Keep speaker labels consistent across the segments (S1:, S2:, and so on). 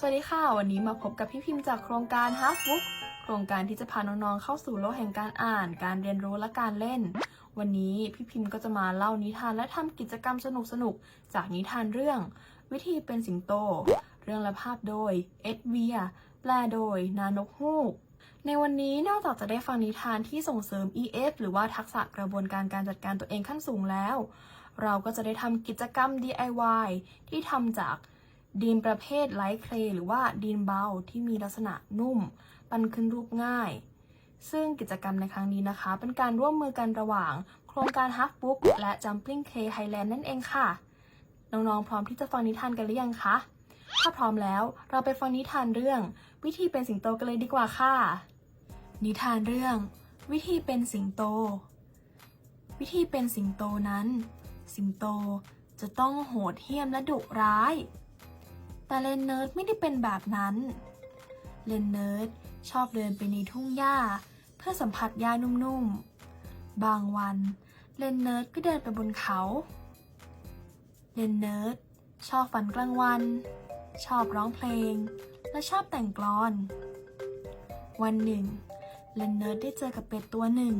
S1: สวัสดีค่ะ วันนี้มาพบกับพี่พิมพ์จากโครงการ Half Book โครงการที่จะพาน้องๆเข้าสู่โลกแห่งการอ่าน การเรียนรู้และการเล่น วันนี้พี่พิมพ์ก็จะมาเล่านิทานและทำกิจกรรมสนุกๆจากนิทานเรื่อง วิธีเป็นสิงโต เรื่องและภาพโดยเอ็ดเวียแปลโดย นานกฮูกในวันนี้นอกจากจะได้ฟังนิทานที่ส่งเสริม EF หรือว่าทักษะกระบวนการการจัดการตัวเองขั้นสูงแล้ว เราก็จะได้ทำกิจกรรม DIY ที่ทำจาก ดินประเภทไลท์เคลย์หรือว่าดินเบาที่มีลักษณะนุ่ม ปันขึ้นรูปง่าย ซึ่งกิจกรรมในครั้งนี้นะคะ เป็นการร่วมมือกันระหว่าง โครงการ Half Book และ Jumping Clay Thailand นั่นเองค่ะ น้องๆ พร้อมที่จะฟังนิทานกันหรือยังคะ ถ้าพร้อมแล้วเราไปฟังนิทานเรื่อง วิธีเป็นสิงโตกันเลยดีกว่าค่ะ นิทานเรื่อง วิธีเป็นสิงโต วิธีเป็นสิงโตนั้น สิงโตจะต้องโหดเหี้ยมและดุร้าย แต่เลนเนิร์ดไม่ได้เป็นแบบนั้น เลนเนิร์ดชอบเดินไปในทุ่งหญ้า เพื่อสัมผัสหญ้านุ่มๆ บางวัน เลนเนิร์ดก็เดินไปบนเขา เลนเนิร์ดชอบฝันกลางวัน ชอบร้องเพลง และชอบแต่งกลอน วันหนึ่ง เลนเนิร์ดได้เจอกับเป็ดตัวหนึ่ง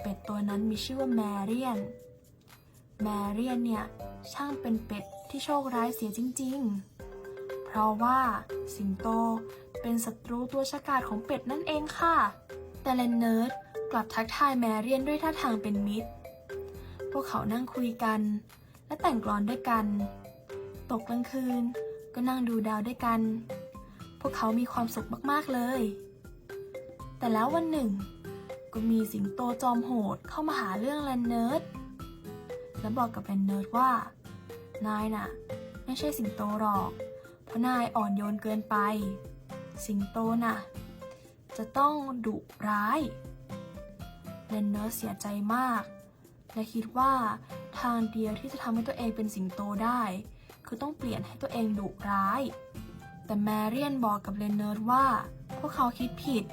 S1: เป็ดตัวนั้นมีชื่อว่าแมเรียน แมเรียนเนี่ยช่างเป็นเป็ดที่โชคร้ายเสียจริง ๆ เพราะว่าสิงโตเป็นศัตรูตัวฉกาจของเป็ดนั่นเองค่ะ แต่เลนเนิร์ดกลับทักทายแมเรียนด้วยท่าทางเป็นมิตร พวกเขานั่งคุยกัน และแต่งกลอนด้วยกัน ตกกลางคืนก็นั่งดูดาวด้วยกัน พวกเขามีความสุขมากๆเลย แต่แล้ววันหนึ่ง ก็มีสิงโตจอมโหดเข้ามาหาเรื่องแลนเนิร์ด และบอกกับแลนเนิร์ดว่า นายน่ะ ไม่ใช่สิงโตหรอก เพราะนายอ่อนโยนเกินไป สิงโตน่ะ จะต้องดุร้ายแลนเนิร์เสียใจมาก และคิดว่าทางเดียวที่จะทำให้ตัวเองเป็นสิงโตได้ คือต้องเปลี่ยนให้ตัวเองดุร้าย แต่แมเรียนบอกกับเลนเนิร์ว่า พวกเขาคิดผิด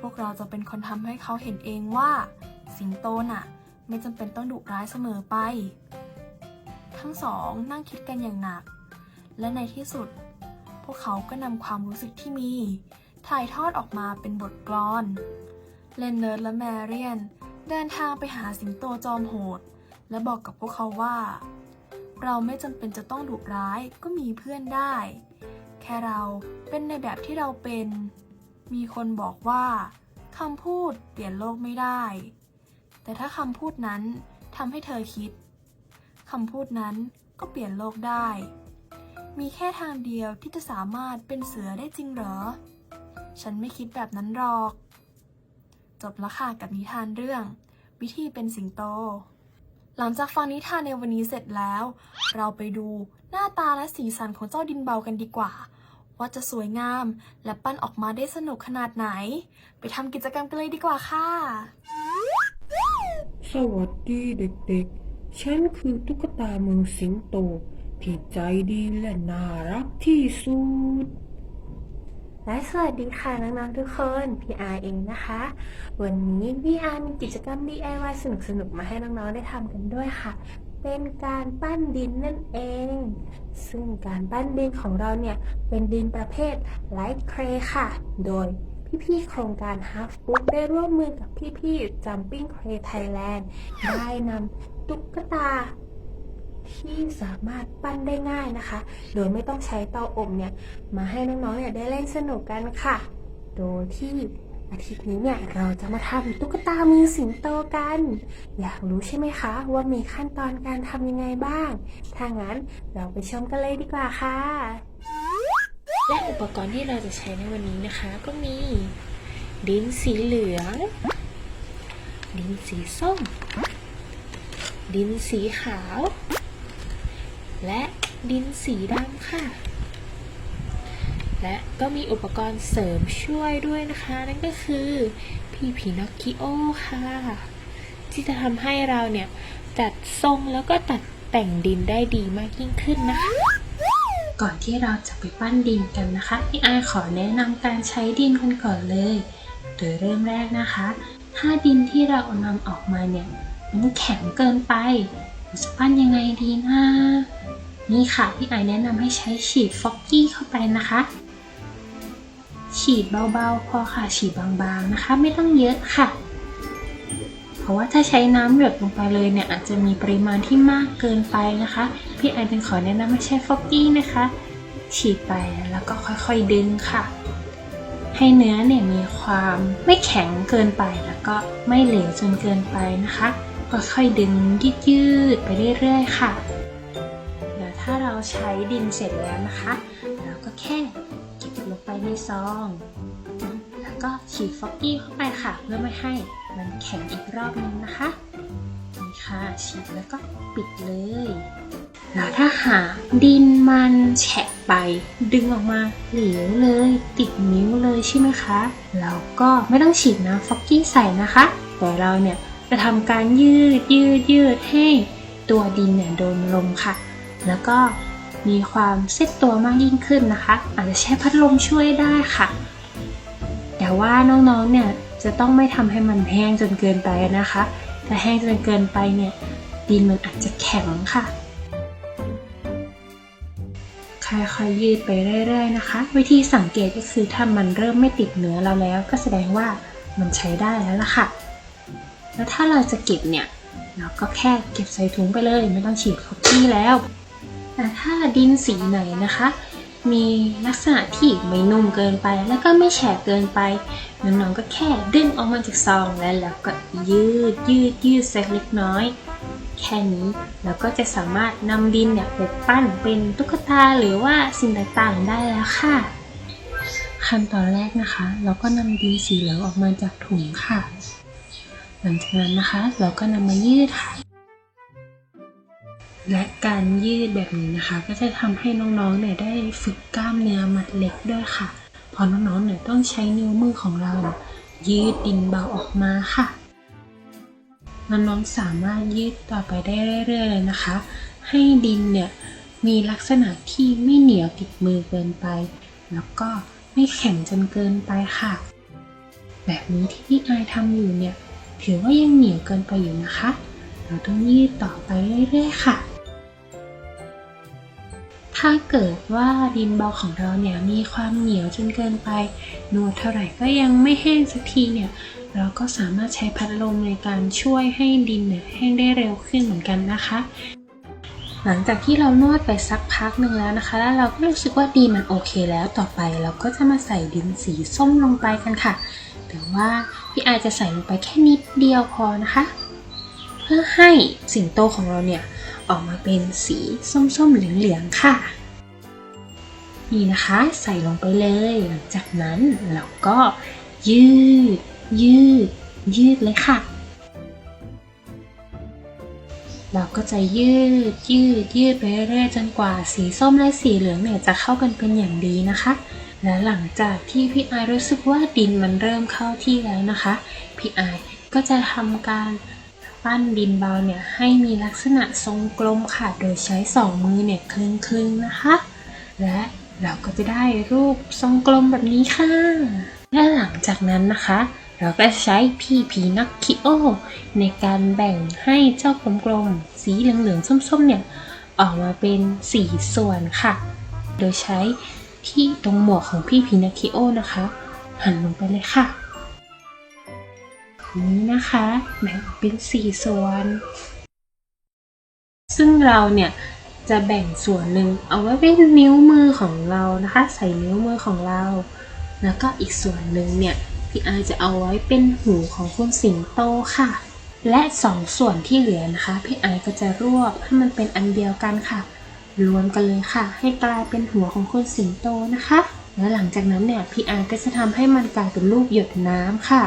S1: พวกเราจะเป็นคนทำให้เขาเห็นเองว่า สิงโตน่ะ ไม่จำเป็นต้องดุร้ายเสมอไป ทั้งสองนั่งคิดกันอย่างหนัก และในที่สุด พวกเขาก็นำความรู้สึกที่มี ถ่ายทอดออกมาเป็นบทกลอน เลนเนิร์ดและแมเรียน เดินทางไปหาสิงโตจอมโหด และบอกกับพวกเขาว่า เราไม่จำเป็นจะต้องดุร้ายก็มีเพื่อนได้ แค่เราเป็นในแบบที่เราเป็น มีคนบอกว่าคำพูดเปลี่ยนโลกไม่ได้ แต่ถ้าคำพูดนั้นทำให้เธอคิดคำพูดนั้นก็เปลี่ยนโลกได้ มีแค่ทางเดียวที่จะสามารถเป็นเสือได้จริงเหรอ ฉันไม่คิดแบบนั้นหรอก จบละค่ะกับนิทานเรื่อง วิธีเป็นสิงโต หลังจากฟังนิทานในวันนี้เสร็จแล้ว เราไปดูหน้าตาและสีสันของเจ้าดินเบากันดีกว่า ว่าจะสวยงามและปั้นออกมาได้สนุกขนาดไหน ไปทำกิจกรรมกันเลยดีกว่าค่ะ
S2: สวัสดีเด็กๆ ฉันคือตุ๊กตาเมืองสิงโต ที่ใจดีและน่ารักที่สุด
S3: และสวัสดีค่ะน้องๆทุกคนพี่อาเองนะคะ วันนี้พี่อามีกิจกรรม DIY สนุกๆ มาให้น้องๆ ได้ทำกันด้วยค่ะ เป็นการปั้นดินนั่นเอง ซึ่งการปั้นดินของเราเนี่ย เป็นดินประเภท Light Clay ค่ะ โดยพี่ๆ โครงการ Half Book ได้ร่วมมือกับพี่ๆ Jumping Clay Thailand ได้นำตุ๊กตา ที่สามารถปั้นได้ง่ายนะคะ โดยไม่ต้องใช้เตาอบเนี่ยมาให้น้องๆเนี่ยได้เล่นสนุกกันค่ะ โดยที่อาทิตย์นี้เนี่ยเราจะมาทำตุ๊กตามือสิงโตกัน อยากรู้ใช่ไหมคะ ว่ามีขั้นตอนการทำยังไงบ้าง ถ้างั้นเราไปชมกันเลยดีกว่าค่ะ
S4: และอุปกรณ์ที่เราจะใช้ในวันนี้นะคะ ก็มี ดินสีเหลือง ดินสีส้ม ดินสีขาว และดินสีดำค่ะ และก็มีอุปกรณ์เสริมช่วยด้วยนะคะ นั่นก็คือพี่พีนอคคิโอค่ะ ที่จะทำให้เราเนี่ยจัดทรงแล้วก็ตัดแต่งดินได้ดีมากยิ่งขึ้นนะคะ ก่อนที่เราจะไปปั้นดินกันนะคะพี่อาขอแนะนำการใช้ดินกันก่อนเลยโดยเริ่มแรกนะคะ ถ้าดินที่เรานำออกมาเนี่ยมันแข็งเกินไป จะปั้นยังไงดีนะ นี่ค่ะ พี่ไอแนะนำให้ใช้ฉีดฟอกกี้เข้าไปนะคะ ฉีดเบาๆ พอค่ะ ฉีดบางๆนะคะ ไม่ต้องเยอะค่ะ เพราะว่าถ้าใช้น้ำหยดลงไปเลยเนี่ย อาจจะมีปริมาณที่มากเกินไปนะคะ พี่ไอจึงขอแนะนำให้ใช้ฟอกกี้นะคะ ฉีดไปแล้วก็ค่อยๆดึงค่ะ ให้เนื้อเนี่ยมีความไม่แข็งเกินไปแล้วก็ไม่เหลวจนเกินไปนะคะ ก็ค่อยดึงยืดๆไปเรื่อยๆค่ะแล้วถ้าเราใช้ดินเสร็จแล้วนะคะ เราก็แค่เก็บลงไปในซอง แล้วก็ฉีดฟอกกี้เข้าไปค่ะ เพื่อไม่ให้มันแข็งอีกรอบนึงนะคะนี่ค่ะฉีดแล้วก็ปิดเลยแล้วถ้าหาดินมันแฉะไป ดึงออกมาเหลวเลย ติดนิ้วเลยใช่ไหมคะเราก็ไม่ต้องฉีดน้ำฟอกกี้ใส่นะคะ แต่เราเนี่ย จะทำการยืดยืดยืดให้ตัวดินเนี่ยโดนลมค่ะ แล้วก็มีความเซ็ตตัวมากยิ่งขึ้นนะคะ อาจจะใช้พัดลมช่วยได้ค่ะ แต่ว่าน้องๆเนี่ยจะต้องไม่ทำให้มันแห้งจนเกินไปนะคะ ถ้าแห้งจนเกินไปเนี่ยดินมันอาจจะแข็งค่ะค่อยๆยืดไปเรื่อยๆนะคะ วิธีสังเกตก็คือถ้ามันเริ่มไม่ติดเนื้อเราแล้ว ก็แสดงว่ามันใช้ได้แล้วล่ะค่ะ แล้วถ้าเราจะเก็บเนี่ย เราก็แค่เก็บใส่ถุงไปเลย ไม่ต้องฉีดคุกกี้แล้วแต่ถ้าดินสีไหนนะคะ มีลักษณะที่ไม่นุ่มเกินไป แล้วก็ไม่แฉะเกินไปน้องๆก็แค่ดึงออกมาจากซองแล้วแล้วก็ยืดยืดยืดสักเล็กน้อยแค่นี้เราก็จะสามารถนำดินเนี่ยไปปั้นเป็นตุ๊กตาหรือว่าสิ่งต่างๆได้แล้วค่ะ ขั้นตอนแรกนะคะ เราก็นำดินสีเหลืองออกมาจากถุงค่ะ หลังจากนั้นนะคะ เราก็นำมายืดค่ะ และการยืดแบบนี้นะคะ ก็จะทำให้น้องๆเนี่ยได้ฝึกกล้ามเนื้อมัดเล็กด้วยค่ะพราะน้องๆเนี่ยต้องใช้นิ้วมือของเรา ยืดดินเบาออกมาค่ะน้องๆสามารถยืดต่อไปได้เรื่อยๆเลยนะคะ ให้ดินเนี่ยมีลักษณะที่ไม่เหนียวติดมือเกินไป แล้วก็ไม่แข็งจนเกินไปค่ะ แบบนี้ที่พี่อายทำอยู่เนี่ย ถือว่ายังเหนียวเกินไปอยู่นะคะ เราต้องยืดต่อไปเรื่อยๆค่ะ ถ้าเกิดว่าดินเบาของเราเนี่ยมีความเหนียวจนเกินไปนวดเท่าไหร่ก็ยังไม่แห้งสักทีเนี่ยเราก็สามารถใช้พัดลมในการช่วยให้ดินเนี่ยแห้งได้เร็วขึ้นเหมือนกันนะคะ หลังจากที่เรานวดไปสักพักหนึ่งแล้วนะคะ แล้วเราก็รู้สึกว่าดินมันโอเคแล้วต่อไปเราก็จะมาใส่ดินสีส้มลงไปกันค่ะ แต่ว่าพี่อาจจะใส่ลงไปแค่นิดเดียวพอนะคะ เพื่อให้สิงโตของเราเนี่ยออกมาเป็นสีส้มๆเหลืองๆค่ะ นี่นะคะใส่ลงไปเลยหลังจากนั้นเราก็ยืดยืด ยืดเลยค่ะ เราก็จะยืดยืดยืดไปเรื่อยจนกว่าสีส้มและสีเหลืองเนี่ยจะเข้ากันเป็นอย่างดีนะคะ และหลังจากที่พี่อายรู้สึกว่าดินมันเริ่มเข้าที่แล้วนะคะพี่อายก็จะทำการปั้นดินเบาเนี่ยให้มีลักษณะทรงกลมค่ะ โดยใช้สองมือเนี่ยคลึงๆนะคะ และเราก็จะได้รูปทรงกลมแบบนี้ค่ะ และหลังจากนั้นนะคะ เราก็ใช้พีพีนักคิโอในการแบ่งให้เจ้ากลมๆ สีเหลืองๆ ส้มๆ เนี่ย ออกมาเป็นสีส่วนค่ะ โดยใช้ที่ตรงหมวกของพี่พีนักคิโอนะคะ หันลงไปเลยค่ะ นี้นะคะแบ่งเป็นสี่ส่วน ซึ่งเราเนี่ยจะแบ่งส่วนหนึ่งเอาไว้เป็นนิ้วมือของเรานะคะ ใส่นิ้วมือของเรา แล้วก็อีกส่วนหนึ่งเนี่ย พี่อาจะเอาไว้เป็นหูของคุณสิงโตค่ะ และสองส่วนที่เหลือนะคะพี่อาก็จะรวบให้มันเป็นอันเดียวกันค่ะ รวมกันเลยค่ะ ให้กลายเป็นหัวของคุณสิงโตนะคะ แล้วหลังจากนั้นเนี่ยพี่อาก็จะทำให้มันกลายเป็นรูปหยดน้ำค่ะ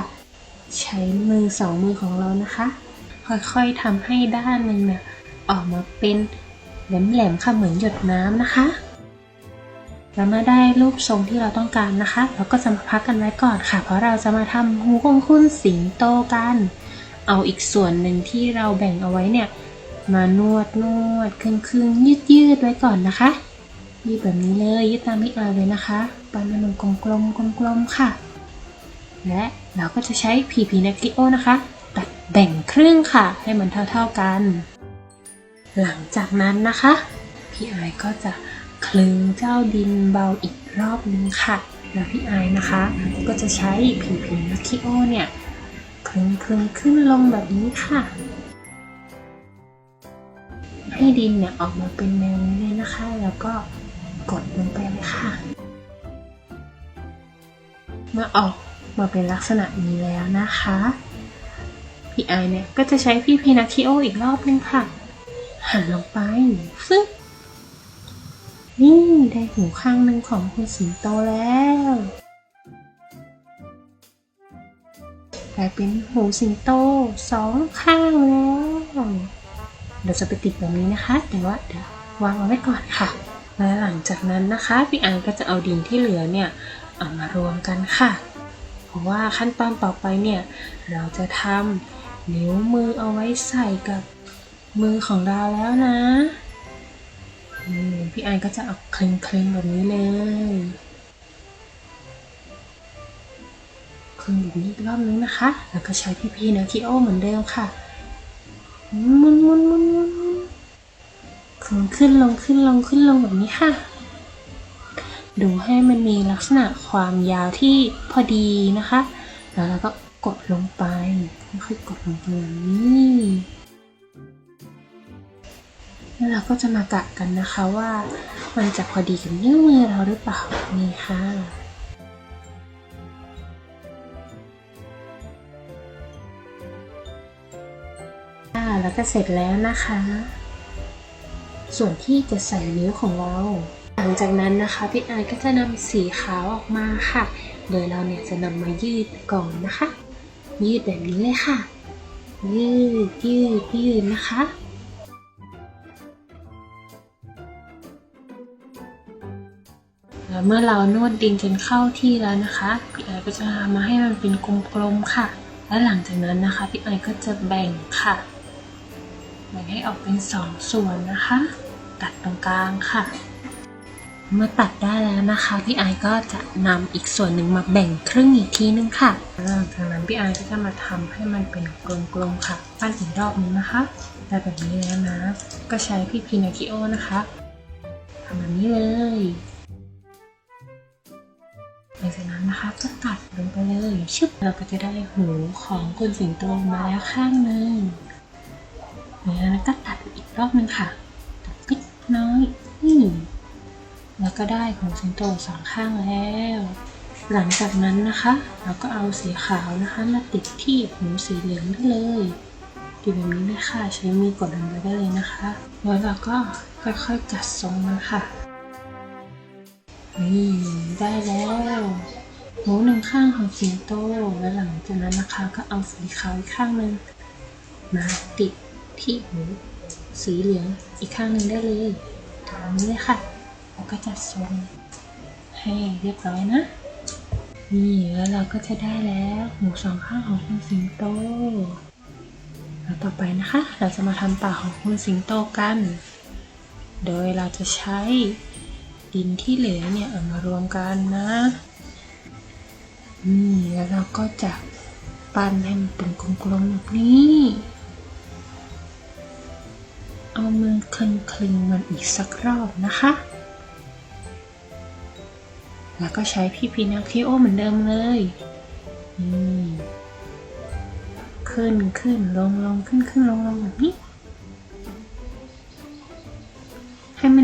S4: ใช้มือสองมือของเรานะคะ ค่อยๆทำให้ด้านหนึ่งเนี่ยออกมาเป็นแหลมๆค่ะเหมือนหยดน้ำนะคะ แล้วเมื่อได้รูปทรงที่เราต้องการนะคะ เราก็จะมาพักกันไว้ก่อนค่ะ เพราะเราจะมาทำหูของคุณสิงโตกัน เอาอีกส่วนหนึ่งที่เราแบ่งเอาไว้เนี่ย มานวดนวดครึ่งครึ่งยืดยืดไว้ก่อนนะคะ ยืดแบบนี้เลย ยืดตามที่อาเลยนะคะปั้นเป็นกลมกลมๆกลมค่ะ และเราก็จะใช้ PP n a k i o นะคะ ตัดแบ่งครึ่งค่ะ ให้มันเท่าๆกัน หลังจากนั้นนะคะพี่ไอก็จะ คลึงเจ้าดินเบาอีกรอบนึงค่ะแล้วพี่ไอนะคะ ก็จะใช้ผิวผิวนักคิโอเนี่ยคลึงคลึงขึ้นลงแบบนี้ค่ะ ให้ดินเนี่ยออกมาเป็นแนวนี้เลยนะคะ แล้วก็กดลงไปเลยค่ะ เมื่อออกมาเป็นลักษณะนี้แล้วนะคะพี่ไอเนี่ยก็จะใช้พี่พีนาคิโออีกรอบนึงค่ะ หันลงไปฟึ๊บ นี่ได้หูข้างหนึ่งของคุณสิงโตแล้ว กลายเป็นหูสิงโตสองข้างแล้ว เดี๋ยวจะไปติดแบบนี้นะคะ แต่ว่าเดี๋ยววางเอาไว้ก่อนค่ะ และหลังจากนั้นนะคะพี่ไอก็จะเอาดินที่เหลือเนี่ยเอามารวมกันค่ะ เพราะว่าขั้นตอนต่อไปเนี่ยเราจะทำนิ้วมือเอาไว้ใส่กับมือของเราแล้วนะ พี่ไอก็จะเอาเคลงเคลงๆแบบนี้เลยคลึงแบบนี้อีกรอบนึงนะคะ แล้วก็ใช้พี่พีนะคิโอเหมือนเดิมค่ะมุนมุนมุนมุนมุนขึ้นขึ้นลงขึ้นลงขึ้นลงแบบนี้ค่ะ ดูให้มันมีลักษณะความยาวที่พอดีนะคะ แล้วเราก็กดลงไปค่อยๆกดลงไปแบบนี้ แล้วเราก็จะมากะกันนะคะว่ามันจะพอดีกับนิ้วมือเราหรือเปล่านี่ค่ะแล้วก็เสร็จแล้วนะคะ ส่วนที่จะใส่นิ้วของเรา หลังจากนั้นนะคะพี่ไอก็จะนำสีขาวออกมาค่ะ โดยเราเนี่ยจะนำมายืดก่อนนะคะ ยืดแบบนี้เลยค่ะ ยืดยืดยืดนะคะ เมื่อเรานวดดินจนเข้าที่แล้วนะคะพี่ไอก็จะทำมาให้มันเป็นกลมๆค่ะ และหลังจากนั้นนะคะพี่ไอก็จะแบ่งค่ะ แบ่งให้ออกเป็นสองส่วนนะคะ ตัดตรงกลางค่ะ เมื่อตัดได้แล้วนะคะพี่ไอก็จะนำอีกส่วนหนึ่งมาแบ่งครึ่งอีกทีนึงค่ะหลังจากนั้นพี่ไอก็จะมาทำให้มันเป็นกลมๆค่ะปั้นอีกรอบนึงนะคะได้แบบนี้แล้วนะ ก็ใช้พี่พีนาคิโอนะคะทำแบบนี้เลย จากนั้นนะคะก็ตัดลงไปเลยชึบเราก็จะได้หูของคุณสิงโตมาแล้วข้างหนึ่งแล้วก็ตัดอีกรอบนึงค่ะ ตัดปิ๊กน้อยนี่แล้วก็ได้ของสิงโตสองข้างแล้ว หลังจากนั้นนะคะ เราก็เอาสีขาวนะคะมาติดที่หูสีเหลืองได้เลยติดแบบนี้เลยค่ะ ใช้มือกดลงไปได้เลยนะคะ แล้วเราก็ค่อยๆจัดทรงมันค่ะ นี่ได้แล้วหูหนึ่งข้างของสิงโตแล้วหลังจากนั้นนะคะก็เอาสีขาวอีกข้างหนึ่งมาติดที่หูสีเหลืองอีกข้างหนึ่งได้เลยตามนี้เลยค่ะแล้วก็จัดทรงให้เรียบร้อยนะ นี่แล้วเราก็จะได้แล้วหูสองข้างของคุณสิงโต แล้วต่อไปนะคะ เราจะมาทำปากของคุณสิงโตกัน โดยเราจะใช้ ดินที่เหลือเนี่ยเอามารวมกันนะนี่แล้วเราก็จะปั้นให้มันเป็นกลมๆแบบนี้ เอามือคลึงคลึงๆมันอีกสักรอบนะคะ แล้วก็ใช้พี่พีนักคิโอเหมือนเดิมเลยนี่ขึ้นขึ้นลงลงขึ้นขึ้นลงลงแบบนี้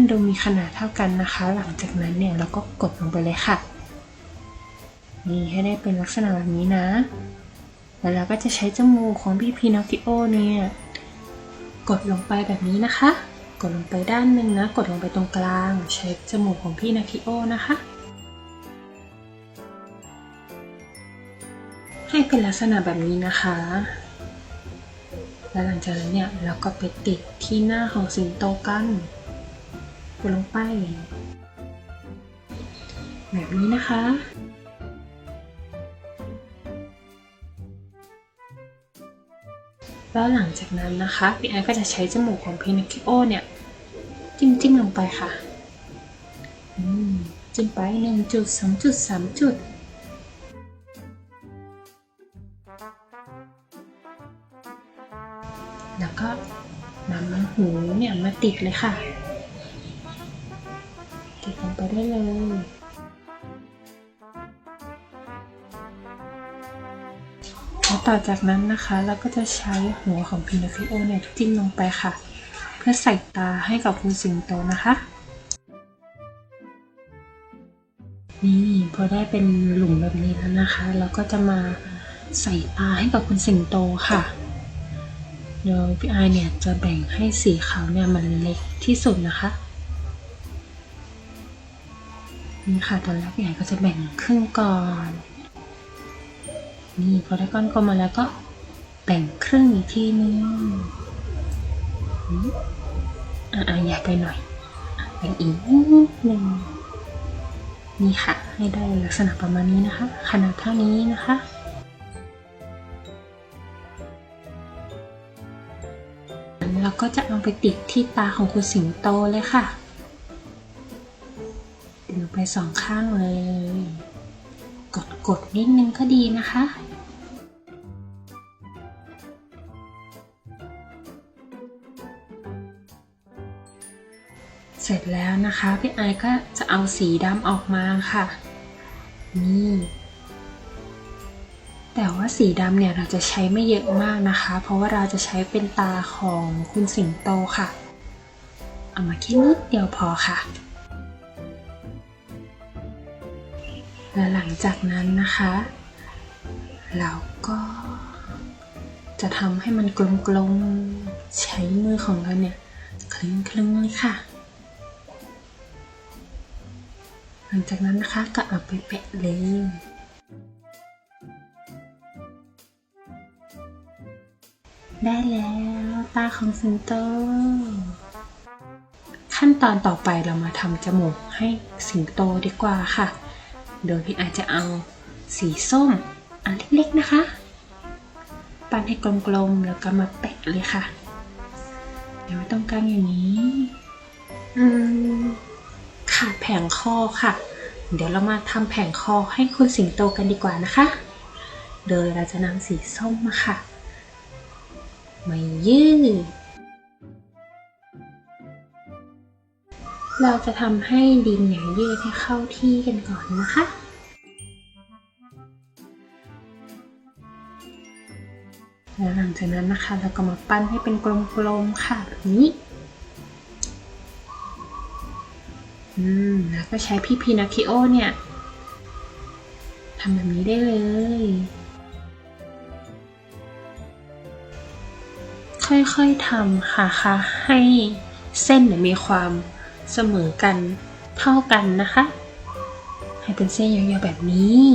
S4: ดูมีขนาดเท่ากันนะคะ หลังจากนั้นเนี่ยเราก็กดลงไปเลยค่ะ นี่ให้ได้เป็นลักษณะแบบนี้นะ แล้วเราก็จะใช้จมูกของพี่พีนักคิโอเนี่ย กดลงไปแบบนี้นะคะ กดลงไปด้านหนึ่งนะ กดลงไปตรงกลาง ใช้จมูกของพี่นาคิโอนะคะ ให้เป็นลักษณะแบบนี้นะคะแล้วหลังจากนั้นเนี่ยเราก็ไปติดที่หน้าของสิงโตกัน ลงไป แบบนี้นะคะ แล้วหลังจากนั้นนะคะพี่ไอก็จะใช้จมูกของพินิคิโอเนี่ย จิ้มจิ้มลงไปค่ะจิ้มไปหนึ่งจุดสองจุดสามจุดแล้วก็นำมันหูเนี่ยมาติดเลยค่ะ ไปได้เลยแล้วต่อจากนั้นนะคะเราก็จะใช้หัวของพินอคิโอเนี่ยจิ้มลงไปค่ะ เพื่อใส่ตาให้กับคุณสิงโตนะคะ นี่พอได้เป็นหลุมแบบนี้แล้วนะคะ เราก็จะมาใส่ตาให้กับคุณสิงโตค่ะโดยพี่ไอเนี่ยจะแบ่งให้สีขาวเนี่ยมันเล็กที่สุดนะคะ นี่ค่ะตอนแรกพี่ก็จะแบ่งครึ่งก่อน นี่พอได้ก้อนกลมมาแล้วก็แบ่งครึ่งอีกทีนึงอืมอะอะใหญ่ไปหน่อยแบ่งอีกนิดนึงนี่ค่ะ ให้ได้ลักษณะประมาณนี้นะคะ ขนาดเท่านี้นะคะเราก็จะเอาไปติดที่ตาของคุณสิงโตเลยค่ะ ไปสองข้างเลย กดกดนิดนึงก็ดีนะคะ เสร็จแล้วนะคะพี่ไอก็จะเอาสีดำออกมาค่ะ นี่ แต่ว่าสีดำเนี่ยเราจะใช้ไม่เยอะมากนะคะ เพราะว่าเราจะใช้เป็นตาของคุณสิงโตค่ะ เอามาแค่นิดเดียวพอค่ะ และหลังจากนั้นนะคะ เราก็จะทำให้มันกลมๆ ใช้มือของเราเนี่ยคลึงๆเลยค่ะ หลังจากนั้นนะคะก็เอาไปแปะเลยได้แล้วตาของสิงโตขั้นตอนต่อไปเรามาทำจมูกให้สิงโตดีกว่าค่ะ โดยพี่อาจจะเอาสีส้มอันเล็กๆนะคะ ปั้นให้กลมๆแล้วก็มาแปะเลยค่ะเดี๋ยวไม่ต้องการอย่างนี้ อืมขาดแผงคอค่ะ เดี๋ยวเรามาทำแผงคอให้คุณสิงโตกันดีกว่านะคะ โดยเราจะนำสีส้มมาค่ะ มายืด เราจะทำให้ดินเนี่ยยืดให้เข้าที่กันก่อนนะคะ แล้วหลังจากนั้นนะคะ เราก็มาปั้นให้เป็นกลมๆค่ะแบบนี้ อืม แล้วก็ใช้พี่พีนาคิโอเนี่ยทำแบบนี้ได้เลย ค่อยๆทำค่ะค่ะให้เส้นเนี่ยมีความ เสมอกันเท่ากันนะคะ ให้เป็นเส้นยาวๆแบบนี้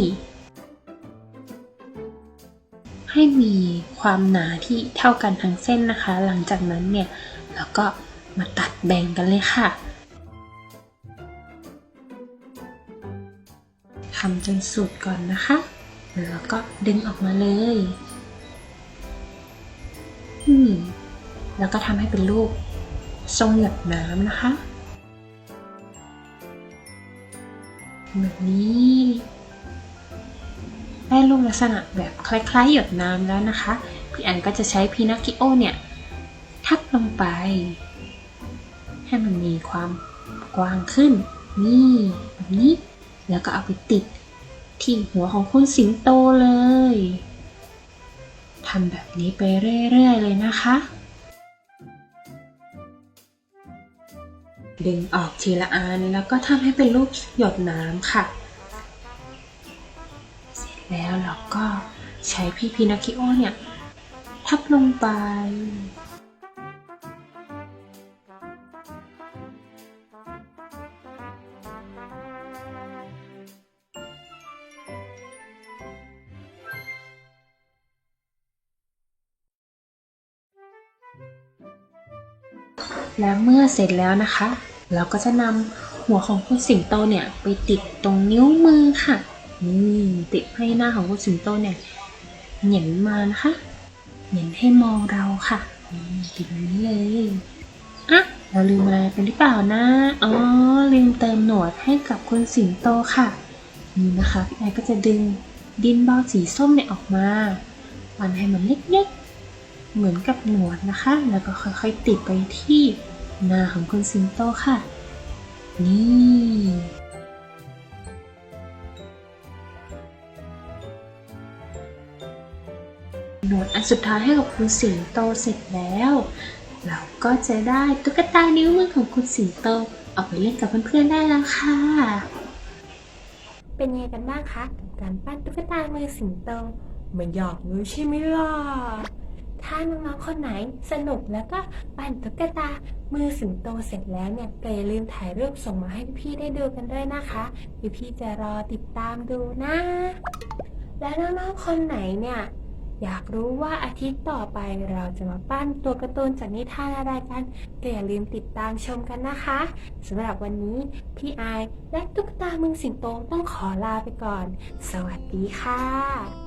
S4: ให้มีความหนาที่เท่ากันทั้งเส้นนะคะ หลังจากนั้นเนี่ยเราก็มาตัดแบ่งกันเลยค่ะทำจนสุดก่อนนะคะ แล้วก็ดึงออกมาเลยแล้วก็ทำให้เป็นรูปทรงหยดน้ำนะคะ แบบนี้ ได้รูปลักษณะแบบคล้ายๆ หยดน้ำแล้วนะคะ พี่อันก็จะใช้พีนาคิโอเนี่ยทับลงไป ให้มันมีความกว้างขึ้น นี่แบบนี้ แล้วก็เอาไปติดที่หัวของคุณสิงโตเลยทำแบบนี้ไปเรื่อยๆเลยนะคะ ดึงออกทีละอันแล้วก็ทำให้เป็นรูปหยดน้ำค่ะ เสร็จแล้วเราก็ใช้พี่พีนาคิโอเนี่ย ทับลงไป และเมื่อเสร็จแล้วนะคะ เราก็จะนำหัวของคุณสิงโตเนี่ยไปติดตรงนิ้วมือค่ะนี่ติดให้หน้าของคุณสิงโตเนี่ยเหนียนมานะคะเหนียนให้มองเราค่ะติดนี้เลยอะเราลืมอะไรไปหรือเปล่านะ อ๋อ ลืมเติมหนวดให้กับคุณสิงโตค่ะ นี่นะคะพี่ไอก็จะดึงดินเบาสีส้มเนี่ยออกมาปั้นให้มันเล็กๆ เหมือนกับหนวดนะคะ แล้วก็ค่อยๆติดไปที่หน้าของคุณสิงโตค่ะ
S5: นี่หนวดอันสุดท้ายให้กับคุณสิงโตเสร็จแล้ว เราก็จะได้ตุ๊กตานิ้วมือของคุณสิงโตเอาไปเล่นกับเพื่อนๆได้แล้วค่ะ
S4: เป็นไงกันบ้างคะ การปั้นตุ๊กตามือสิงโต
S6: ไม่อยากเลยใช่ไหมล่ะ
S4: ถ้าน้องๆคนไหนสนุกแล้วก็ปั่นตุ๊กตา มือสิงโตเสร็จแล้วเนี่ยก็อย่าลืมถ่ายรูปส่งมาให้พี่ๆได้ดูกันด้วยนะคะพี่ๆจะรอติดตามดูนะ และน้องๆคนไหนเนี่ยอยากรู้ว่าอาทิตย์ต่อไปเราจะมาปั้นตัวการ์ตูนจากนิทานอะไรกันก็อย่าลืมติดตามชมกันนะคะสำหรับวันนี้พี่ไอายและตุ๊กตามือสิงโตต้องขอลาไปก่อน สวัสดีค่ะ